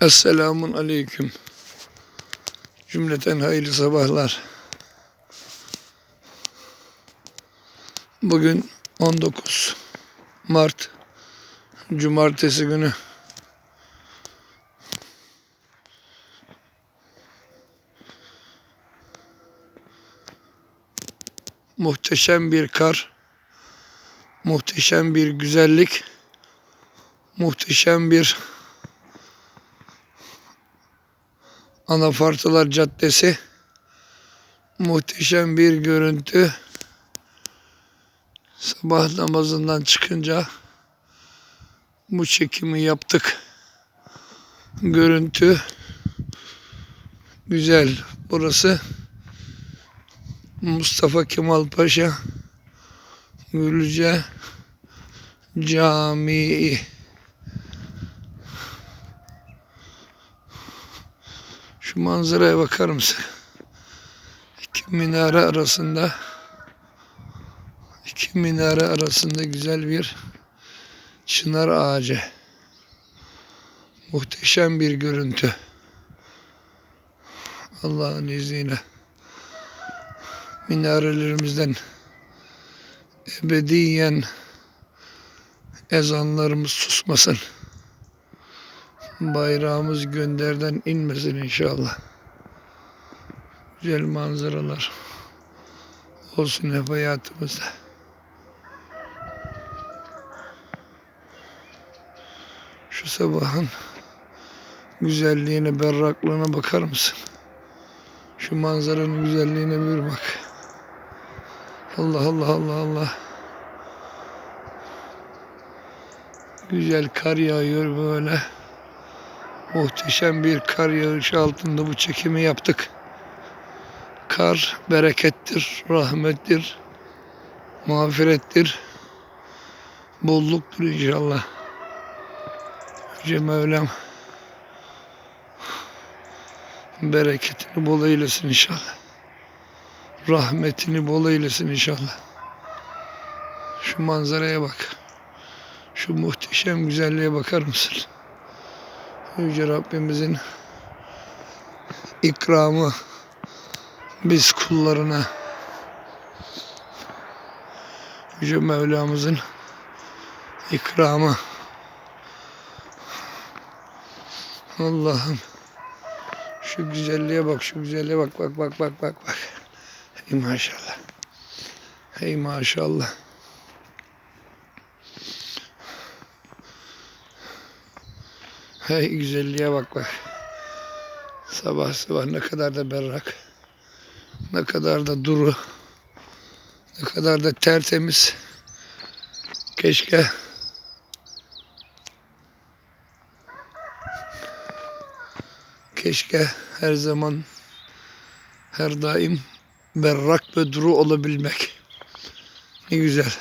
Esselamun Aleyküm. Cümleten hayırlı sabahlar. Bugün 19 Mart Cumartesi günü. Muhteşem bir kar, muhteşem bir güzellik, muhteşem bir Anafartılar Caddesi, muhteşem bir görüntü. Sabah namazından çıkınca bu çekimi yaptık. Görüntü güzel. Burası Mustafa Kemal Paşa Gülce Camii. Şu manzaraya bakar mısın? İki minare arasında iki minare arasında güzel bir çınar ağacı. Muhteşem bir görüntü. Allah'ın izniyle minarelerimizden ebediyen ezanlarımız susmasın. Bayrağımız gönderden inmesin inşallah. Güzel manzaralar olsun hep hayatımızda. Şu sabahın güzelliğine, berraklığına bakar mısın? Şu manzaranın güzelliğine bir bak. Allah Allah Allah Allah. Güzel kar yağıyor böyle. Muhteşem bir kar yağışı altında bu çekimi yaptık. Kar berekettir, rahmettir, mağfirettir, bolluktur inşallah. Yüce Mevlam bereketini bol eylesin inşallah. Rahmetini bol eylesin inşallah. Şu manzaraya bak. Şu muhteşem güzelliğe bakar mısın? Yüce Rabbimizin ikramı biz kullarına Yüce Mevlamızın ikramı. Allah'ım şu güzelliğe bak şu güzelliğe bak bak bak bak bak bak. Hey maşallah. Hey maşallah Hey güzelliğe bak bak. Sabah sabah ne kadar da berrak. Ne kadar da duru. Ne kadar da tertemiz. Keşke Keşke her zaman her daim berrak ve duru olabilmek. Ne güzel.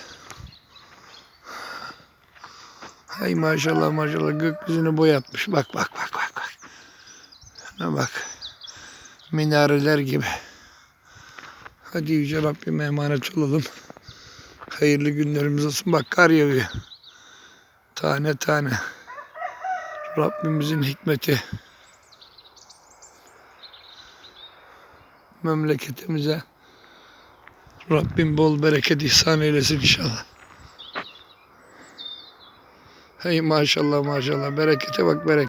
Hay maşallah maşallah gökyüzünü boyatmış. Bak bak bak bak bak. Şuna bak. Minareler gibi. Hadi Yüce Rabbime emanet olalım. Hayırlı günlerimiz olsun. Bak kar yağıyor. Tane tane. Rabbimizin hikmeti. Memleketimize Rabbim bol bereket ihsan eylesin inşallah. Hey maşallah maşallah. Berekete bak bereket.